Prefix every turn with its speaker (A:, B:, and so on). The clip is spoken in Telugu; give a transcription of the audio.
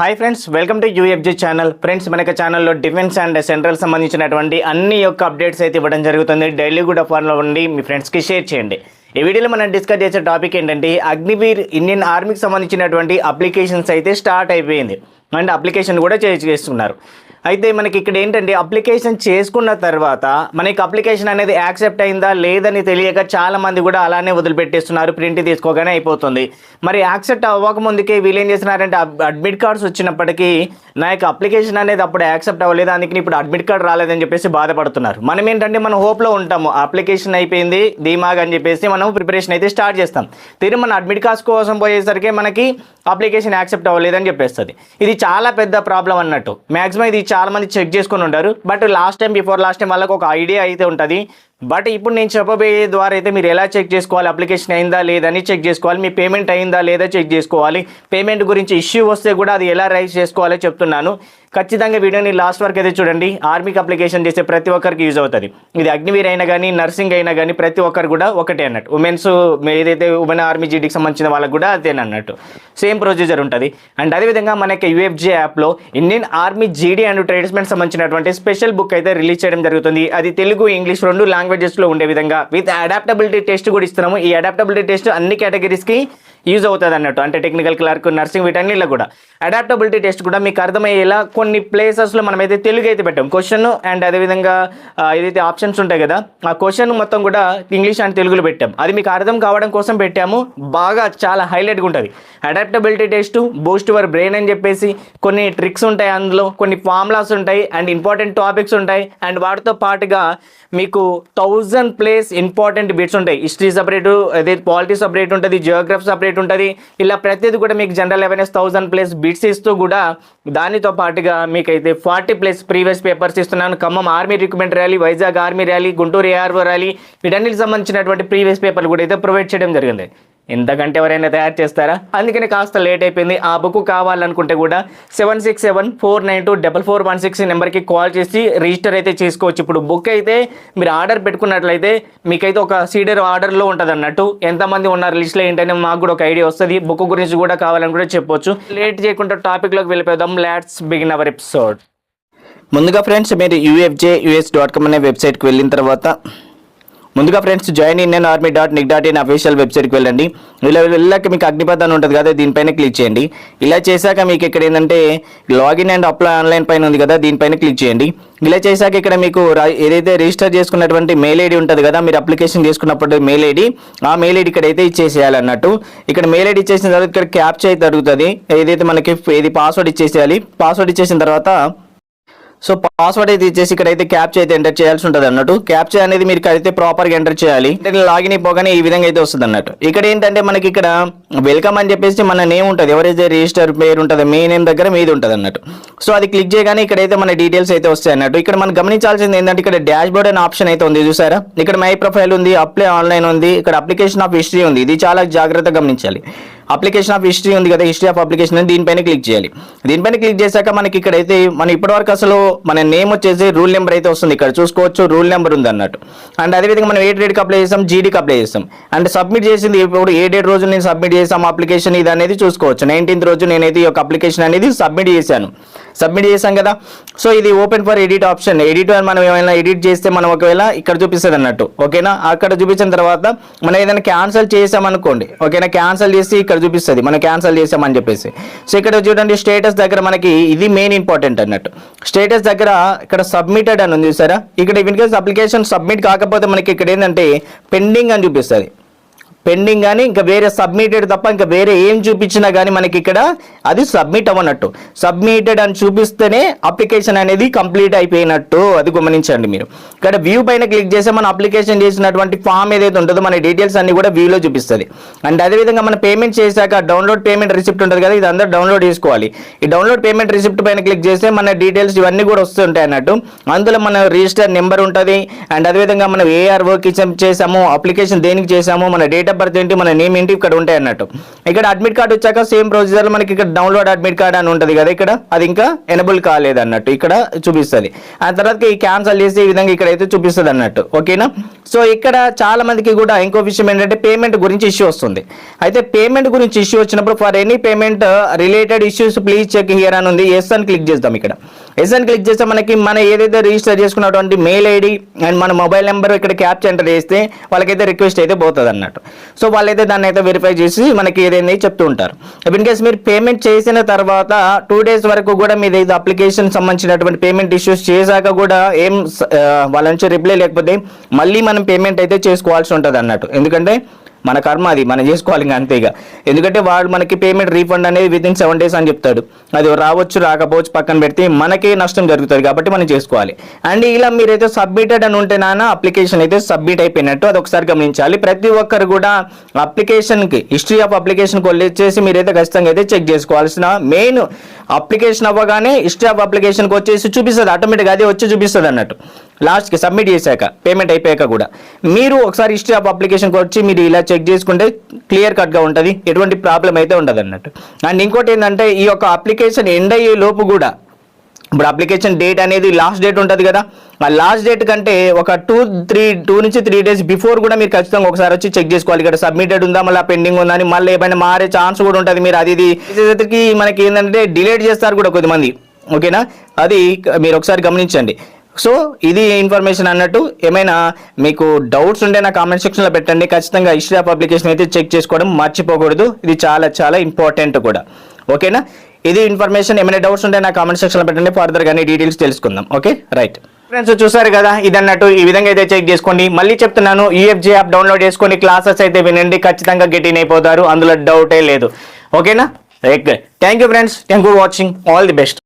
A: Hi friends welcome to UFG channel friends మనకి ఛానల్లో డిఫెన్స్ అండ్ సెంట్రల్ సంబంధించినటువంటి అన్ని యొక్క అప్డేట్స్ అయితే ఇవ్వడం జరుగుతుంది. డైలీ కూడా ఫాలో ఉండి మీ ఫ్రెండ్స్కి షేర్ చేయండి. ఈ వీడియోలో మనం డిస్కస్ చేసే టాపిక్ ఏంటంటే అగ్నివీర్ ఇండియన్ ఆర్మీకి సంబంధించినటువంటి అప్లికేషన్స్ అయితే స్టార్ట్ అయిపోయింది. అండ్ అప్లికేషన్ కూడా చేస్తున్నారు. అయితే మనకి ఇక్కడ ఏంటంటే అప్లికేషన్ చేసుకున్న తర్వాత మనకి అప్లికేషన్ అనేది యాక్సెప్ట్ అయిందా లేదని తెలియక చాలా మంది కూడా అలానే వదిలిపెట్టేస్తున్నారు ప్రింట్ తీసుకోగానే అయిపోతుంది. మరి యాక్సెప్ట్ అవ్వకముందుకే వీళ్ళు ఏం చేస్తున్నారంటే అడ్మిట్ కార్డ్స్ వచ్చినప్పటికీ నా యొక్క అప్లికేషన్ అనేది అప్పుడు యాక్సెప్ట్ అవ్వలేదు అందుకని ఇప్పుడు అడ్మిట్ కార్డ్ రాలేదని చెప్పేసి బాధపడుతున్నారు. మనం ఏంటంటే మనం హోప్లో ఉంటాము అప్లికేషన్ అయిపోయింది ధీమాగా అని చెప్పేసి మనం ప్రిపరేషన్ అయితే స్టార్ట్ చేస్తాం. తిరిగి మన అడ్మిట్ కార్డ్స్ కోసం పోయేసరికి మనకి అప్లికేషన్ యాక్సెప్ట్ అవ్వలేదని చెప్పేస్తుంది. ఇది చాలా పెద్ద ప్రాబ్లం అన్నట్టు. మ్యాక్సిమం ఇది చాలా మంది చెక్ చేసుకొని ఉంటారు. But last time before last time వాళ్ళకి ఒక ఐడియా అయితే ఉంటుంది. బట్ ఇప్పుడు నేను చెప్పబోయే ద్వారా అయితే మీరు ఎలా చెక్ చేసుకోవాలి? అప్లికేషన్ అయిందా లేదని చెక్ చేసుకోవాలి. మీ పేమెంట్ అయిందా లేదా చెక్ చేసుకోవాలి. పేమెంట్ గురించి ఇష్యూ వస్తే కూడా అది ఎలా రైజ్ చేసుకోవాలో చెప్తున్నాను. ఖచ్చితంగా వీడియోని లాస్ట్ వరకు అయితే చూడండి. ఆర్మీకి అప్లికేషన్ చేసే ప్రతి ఒక్కరికి యూజ్ అవుతుంది. ఇది అగ్నివీర్ అయినా కానీ నర్సింగ్ అయినా కానీ ప్రతి ఒక్కరు కూడా ఒకటే అన్నట్టు. ఉమెన్స్ ఏదైతే ఉమెన్ ఆర్మీ జీడీకి సంబంధించిన వాళ్ళకి కూడా అదే అన్నట్టు. సేమ్ ప్రొసీజర్ ఉంటుంది. అండ్ అదేవిధంగా మనకి యూఎఫ్జే యాప్లో Indian army GD and tradesmen సంబంధించినటువంటి స్పెషల్ బుక్ అయితే రిలీజ్ చేయడం జరుగుతుంది. అది తెలుగు ఇంగ్లీష్ రెండు లాంగ్వేజెస్లో ఉండే విధంగా. విత్ అడాప్టబిలిటీ టెస్ట్ కూడా ఇస్తున్నాము. ఈ అడాప్టబిలిటీ టెస్ట్ అన్ని కేటగిరీస్కి యూజ్ అవుతుంది అన్నట్టు. అంటే టెక్నికల్ క్లర్క్ నర్సింగ్ వీటన్నిటిలో కూడా. అడాప్టబిలిటీ టెస్ట్ కూడా మీకు అర్థమయ్యేలా కొన్ని ప్లేసెస్లో మనమైతే తెలుగు అయితే పెట్టాం. క్వశ్చన్ అండ్ అదేవిధంగా ఏదైతే ఆప్షన్స్ ఉంటాయి కదా ఆ క్వశ్చన్ మొత్తం కూడా ఇంగ్లీష్ అండ్ తెలుగులో పెట్టాం. అది మీకు అర్థం కావడం కోసం పెట్టాము. బాగా చాలా హైలైట్గా ఉంటుంది. Adaptability test boost your brain అని చెప్పేసి కొన్ని ట్రిక్స్ ఉంటాయి అందులో కొన్ని ఫార్ములాస్ ఉంటాయి అండ్ ఇంపార్టెంట్ టాపిక్స్ ఉంటాయి. అండ్ వాటితో పాటుగా మీకు థౌజండ్ ప్లేస్ ఇంపార్టెంట్ బిట్స్ ఉంటాయి. హిస్టరీ సపరేట్ అదే పాలిటీ సపరేట్ ఉంటుంది జియోగ్రఫీ సపరేట్ ఉంటుంది. ఇలా ప్రతిదీ కూడా మీకు general awareness thousand plus bits ఇస్తూ కూడా దానితో పాటుగా మీకైతే ఫార్టీ ప్లేస్ ప్రీవియస్ పేపర్స్ ఇస్తున్నాను. Khammam army recruitment rally Vizag army rally Guntur ARO rally వీటన్నిటికి సంబంధించినటువంటి ప్రీవియస్ పేపర్లు కూడా అయితే ప్రొవైడ్ చేయడం జరిగింది. ఇంతకంటే ఎవరైనా తయారు చేస్తారా? అందుకని కాస్త లేట్ అయిపోయింది. ఆ బుక్ కావాలనుకుంటే కూడా seven six seven four nine two double four one six నెంబర్కి కాల్ చేసి రిజిస్టర్ అయితే చేసుకోవచ్చు. ఇప్పుడు బుక్ అయితే మీరు ఆర్డర్ పెట్టుకున్నట్లయితే మీకైతే ఒక సీడర్ ఆర్డర్లో ఉంటుంది అన్నట్టు ఎంతమంది ఉన్నారు? లిస్ట్లో ఏంటనే మాకు కూడా ఒక ఐడియా వస్తుంది. బుక్ గురించి కూడా కావాలని కూడా చెప్పొచ్చు. లేట్ చేయకుండా టాపిక్లోకి వెళ్ళిపోదాం. లాట్స్ బిగిన్ అవర్ ఎపిసోడ్ ముందుగా ఫ్రెండ్స్ మీరు యూఎఫ్జే యూఎస్ డాట్ కామ్ అనే వెబ్సైట్కి వెళ్ళిన తర్వాత ముందుగా friends join Indian army dot nic dot in official వెబ్సైట్కి వెళ్ళండి. ఇలా వెళ్ళాక మీకు అగ్నిపథ్ అని ఉంటుంది కదా దీనిపైన క్లిక్ చేయండి. ఇలా చేశాక మీకు ఇక్కడ ఏంటంటే లాగిన్ అండ్ అప్లై ఆన్లైన్ పైన ఉంది కదా దీనిపైన క్లిక్ చేయండి. ఇలా చేశాక ఇక్కడ మీకు ఏదైతే రిజిస్టర్ చేసుకున్నటువంటి మెయిల్ ఐడి ఉంటుంది కదా మీరు అప్లికేషన్ చేసుకున్నప్పుడు మెయిల్ ఐడి ఆ మెయిల్ ఐడి ఇక్కడైతే ఇచ్చేసేయాలి అన్నట్టు. ఇక్కడ మెయిల్ ఐడి ఇచ్చేసిన తర్వాత ఇక్కడ క్యాప్చర్ అయితే అడుగుతుంది. ఏదైతే మనకి ఇది పాస్వర్డ్ ఇచ్చేసేయాలి పాస్వర్డ్ ఇచ్చేసిన తర్వాత సో పాస్వర్డ్ అయితే ఇచ్చేసి ఇక్కడ అయితే క్యాప్చర్ అయితే ఎంటర్ చేయాల్సి ఉంటుంది అన్నట్టు. క్యాప్చర్ అనేది మీరు అయితే ప్రాపర్గా ఎంటర్ చేయాలి. లాగిన్ అయిపోగానే ఈ విధంగా అయితే వస్తుంది అన్నట్టు. ఇక్కడ ఏంటంటే మనకి ఇక్కడ వెల్కమ్ అని చెప్పేసి మన నేమ్ ఉంటుంది. ఎవరైతే రిజిస్టర్ పేరు ఉంటుంది మీ నేమ్ దగ్గర మీది ఉంటుంది అన్నట్టు. సో అది క్లిక్ చేయగానే ఇక్కడైతే మన డీటెయిల్స్ అయితే వస్తాయి అన్నట్టు. ఇక్కడ మనం గమనించాల్సింది ఏంటంటే ఇక్కడ డాష్ బోర్డ్ అనే ఆప్షన్ అయితే ఉంది చూసారా? ఇక్కడ మై ప్రొఫైల్ ఉంది అప్లై ఆన్లైన్ ఉంది ఇక్కడ అప్లికేషన్ ఆఫ్ హిస్టరీ ఉంది. ఇది చాలా జాగ్రత్తగా గమనించాలి. అప్లికేషన్ ఆఫ్ హిస్టరీ ఉంది కదా హిస్టరీ ఆఫ్ అప్లికేషన్ అని దీనిపైన క్లిక్ చేయాలి. దీనిపైన క్లిక్ చేశాక మనకి ఇక్కడైతే మన ఇప్పటివరకు అసలు మన నేమ్ వచ్చేసి రూల్ నెంబర్ అయితే వస్తుంది. ఇక్కడ చూసుకోవచ్చు రూల్ నెంబర్ ఉంది అన్నట్టు. అండ్ అదేవిధంగా మనం ఏ డేట్కి అప్లై చేస్తాం? జీడీకి అప్లై చేస్తాం. అండ్ సబ్మిట్ చేసింది ఇప్పుడు ఏ డేట్ రోజు నేను సబ్మిట్ చేసాం అప్లికేషన్ ఇది అనేది చూసుకోవచ్చు. నైన్టీన్త్ రోజు నేనైతే ఈ యొక్క అప్లికేషన్ అనేది సబ్మిట్ చేశాను. సబ్మిట్ చేశాం కదా. సో ఇది open for edit option. Edit అని మనం ఏమైనా ఎడిట్ చేస్తే మనం ఒకవేళ ఇక్కడ చూపిస్తుంది అన్నట్టు. ఓకేనా? అక్కడ చూపించిన తర్వాత మనం ఏదైనా క్యాన్సిల్ చేసామనుకోండి ఓకేనా? క్యాన్సిల్ చేసి ఇక్కడ చూపిస్తుంది. మనం క్యాన్సిల్ చేసామని చెప్పేసి. సో ఇక్కడ చూడండి స్టేటస్ దగ్గర మనకి ఇది మెయిన్ ఇంపార్టెంట్ అన్నట్టు. స్టేటస్ దగ్గర ఇక్కడ సబ్మిటెడ్ అని ఉంది సరే ఇక్కడ ఇన్ కేస్ అప్లికేషన్ సబ్మిట్ కాకపోతే మనకి ఇక్కడ ఏంటంటే పెండింగ్ అని చూపిస్తుంది. పెండింగ్ కానీ ఇంకా వేరే సబ్మిటెడ్ తప్ప ఇంకా వేరే ఏం చూపించినా కానీ మనకి ఇక్కడ అది సబ్మిట్ అవ్వనట్టు. సబ్మిటెడ్ అని చూపిస్తేనే అప్లికేషన్ అనేది కంప్లీట్ అయిపోయినట్టు అది గమనించండి మీరు. ఇక్కడ వ్యూ పైన క్లిక్ చేస్తే మన అప్లికేషన్ చేసినటువంటి ఫామ్ ఏదైతే ఉంటుందో మన డీటెయిల్స్ అన్ని కూడా వ్యూలో చూపిస్తుంది. అండ్ అదేవిధంగా మనం పేమెంట్ చేశాక డౌన్లోడ్ పేమెంట్ రిసిప్ట్ ఉంటుంది కదా ఇది అందరూ డౌన్లోడ్ చేసుకోవాలి. ఈ డౌన్లోడ్ పేమెంట్ రిసిప్ట్ పైన క్లిక్ చేస్తే మన డీటెయిల్స్ ఇవన్నీ కూడా వస్తుంటాయి అన్నట్టు. అందులో మన రిజిస్టర్ నెంబర్ ఉంటుంది. అండ్ అదేవిధంగా మనం ఏఆర్ చేసాము అప్లికేషన్ దేనికి చేసాము మన డేట్ ఆఫ్ బర్త్ ఏంటి? మన నేమ్ ఏంటి? ఇక్కడ ఉంటాయి అన్నట్టు. ఇక్కడ అడ్మిట్ కార్డ్ వచ్చాక సేమ్ ప్రొసీజర్ మనకి ఇక్కడ డౌన్లోడ్ అడ్మిట్ కార్డ్ అని ఉంటుంది కదా ఇక్కడ? అది ఇంకా ఎనబుల్ కాలేదు అన్నట్టు. ఇక్కడ చూపిస్తుంది. ఆ తర్వాత ఈ క్యాన్సల్ చేసి ఈ విధంగా ఇక్కడైతే చూపిస్తుంది అన్నట్టు. ఓకేనా సో ఇక్కడ చాలా మందికి కూడా ఇంకో విషయం ఏంటంటే పేమెంట్ గురించి ఇష్యూ వస్తుంది. అయితే పేమెంట్ గురించి ఇష్యూ వచ్చినప్పుడు for any payment related issues please check here అని ఉంది. ఎస్ అని క్లిక్ చేద్దాం ఇక్కడ. ఎస్ అని క్లిక్ చేస్తే మనకి మన ఏదైతే రిజిస్టర్ చేసుకున్నటువంటి మెయిల్ ఐడి అండ్ మన మొబైల్ నెంబర్ ఇక్కడ క్యాప్చర్ ఎంటర్ చేస్తే వాళ్ళకైతే రిక్వెస్ట్ అయితే పోతుంది అన్నట్టు సో వాళ్ళైతే దాన్ని అయితే వెరిఫై చేసి మనకి ఏదైంది చెప్తూ ఉంటారు. ఇన్ కేస్ మీరు పేమెంట్ చేసిన తర్వాత టూ డేస్ వరకు కూడా మీద ఇది అప్లికేషన్ సంబంధించినటువంటి పేమెంట్ ఇష్యూస్ చేశాక కూడా ఏం వాళ్ళ నుంచి రిప్లై లేకపోతే మళ్ళీ మనం పేమెంట్ అయితే చేసుకోవాల్సి ఉంటుంది అన్నట్టు ఎందుకంటే మన కర్మ అది మనం చేసుకోవాలి ఇంకా అంతే ఇక. ఎందుకంటే వాడు మనకి పేమెంట్ రీఫండ్ అనేది విత్ ఇన్ సెవెన్ డేస్ అని చెప్తాడు. అది రావచ్చు రాకపోవచ్చు పక్కన పెడితే మనకే నష్టం జరుగుతుంది కాబట్టి మనం చేసుకోవాలి. అండ్ ఇలా మీరైతే సబ్మిటెడ్ అని ఉంటే నాన్న అప్లికేషన్ అయితే సబ్మిట్ అయిపోయినట్టు అది ఒకసారి గమనించాలి. ప్రతి ఒక్కరు కూడా అప్లికేషన్కి హిస్టరీ ఆఫ్ అప్లికేషన్కి వచ్చేసి మీరైతే ఖచ్చితంగా అయితే చెక్ చేసుకోవాల్సిన మెయిన్ అప్లికేషన్ అవ్వగానే హిస్టరీ ఆఫ్ అప్లికేషన్కి వచ్చేసి చూపిస్తుంది ఆటోమేటిక్గా అదే వచ్చి చూపిస్తుంది అన్నట్టు. లాస్ట్కి సబ్మిట్ చేశాక పేమెంట్ అయిపోయాక కూడా. మీరు ఒకసారి హిస్టరీ ఆఫ్ అప్లికేషన్కి వచ్చి మీరు ఇలా చెక్ చేసుకుంటే క్లియర్ కట్గా ఉంటుంది ఎటువంటి ప్రాబ్లం అయితే ఉండదు అన్నట్టు. అండ్ ఇంకోటి ఏంటంటే ఈ యొక్క అప్లికేషన్ ఎండ్ అయ్యే లోపు కూడా ఇప్పుడు అప్లికేషన్ డేట్ అనేది లాస్ట్ డేట్ ఉంటుంది కదా ఆ లాస్ట్ డేట్ కంటే ఒక టూ త్రీ టూ నుంచి త్రీ డేస్ బిఫోర్ కూడా మీరు ఖచ్చితంగా ఒకసారి వచ్చి చెక్ చేసుకోవాలి. ఇక్కడ సబ్మిటెడ్ ఉందా మళ్ళీ పెండింగ్ ఉందా అని మళ్ళీ ఏమైనా మారే ఛాన్స్ కూడా ఉంటుంది మీరు. అది ఇది మనకి ఏంటంటే డిలేట్ చేస్తారు కూడా కొద్దిమంది. ఓకేనా? అది మీరు ఒకసారి గమనించండి. సో ఇది ఇన్ఫర్మేషన్ అన్నట్టు ఏమైనా మీకు డౌట్స్ ఉంటే నా కామెంట్ సెక్షన్లో పెట్టండి. ఖచ్చితంగా హిస్టరీ పబ్లికేషన్ అయితే చెక్ చేసుకోవడం మర్చిపోకూడదు. ఇది చాలా చాలా ఇంపార్టెంట్ కూడా. ఓకేనా ఇది ఇన్ఫర్మేషన్ ఏమైనా డౌట్స్ ఉంటే నా కామెంట్ సెక్షన్లో పెట్టండి. ఫర్దర్ కానీ డీటెయిల్స్ తెలుసుకుందాం. ఓకే రైట్ ఫ్రెండ్స్ చూసారు కదా? ఇది అన్నట్టు ఈ విధంగా అయితే చెక్ చేసుకోండి. మళ్ళీ చెప్తున్నాను యూఎఫ్జే యాప్ డౌన్లోడ్ చేసుకొని క్లాసెస్ అయితే వినండి. ఖచ్చితంగా గెట్ ఇన్ అయిపోతారు. అందులో డౌటే లేదు. ఓకేనా thank you friends thank you watching all the best